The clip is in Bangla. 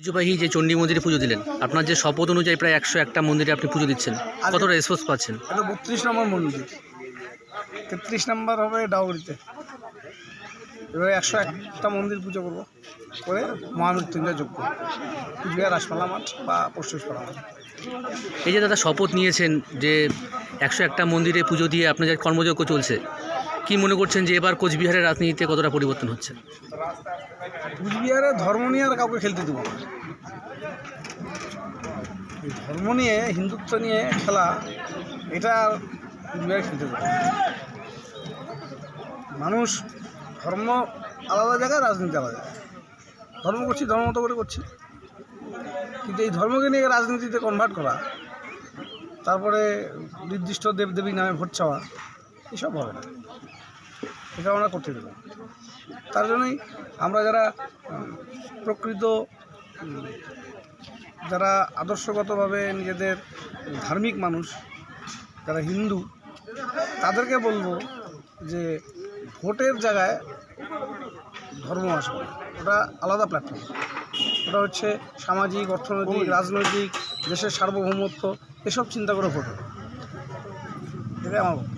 ঐতিহ্যবাহী যে চণ্ডী মন্দিরে পুজো দিলেন, আপনার যে শপথ অনুযায়ী প্রায় একশো একটা মন্দিরে আপনি পুজো দিচ্ছেন, কতটা রেসপন্স পাচ্ছেন? বত্রিশ নম্বর মন্দির। তেত্রিশ নম্বর হবে ডাউরিতে। এবারে একশো একটা মন্দির পুজো করব করে মহামৃত্যুঞ্জয় যোগ্য কুচবিহার রাসমালা মাঠ বা পশ্চিমপাড়া মাঠ। এই যে দাদা শপথ নিয়েছেন যে একশো একটা মন্দিরে পুজো দিয়ে আপনার যে কর্মযজ্ঞ চলছে কি মনে করছেন যে এবার কোচবিহারের রাজনীতিতে কতটা পরিবর্তন হচ্ছে? কুচবিহারে ধর্ম নিয়ে আর কাউকে খেলতে দেবো ধর্ম নিয়ে হিন্দুত্ব নিয়ে খেলা এটা কুচবিহারে খেলতে দেবো। মানুষ, ধর্ম আলাদা জায়গায়, রাজনীতি আলাদা জায়গায়। ধর্ম করছি, ধর্ম মতো করে করছি। কিন্তু এই ধর্মকে নিয়ে রাজনীতিতে কনভার্ট করা, তারপরে নির্দিষ্ট দেবদেবী নামে ভোট চাওয়া, এসব হবে না। এটা আমরা করতে দেবো। তার জন্যই আমরা যারা প্রকৃত যারা আদর্শগতভাবে নিজেদের ধার্মিক মানুষ, যারা হিন্দু, তাদেরকে বলব যে ভোটের জায়গায় ধর্ম আসবে ওটা আলাদা প্ল্যাটফর্ম ওটা হচ্ছে সামাজিক অর্থনৈতিক রাজনৈতিক দেশের সার্বভৌমত্ব এসব চিন্তা করে ভোট হবে এটাই আমার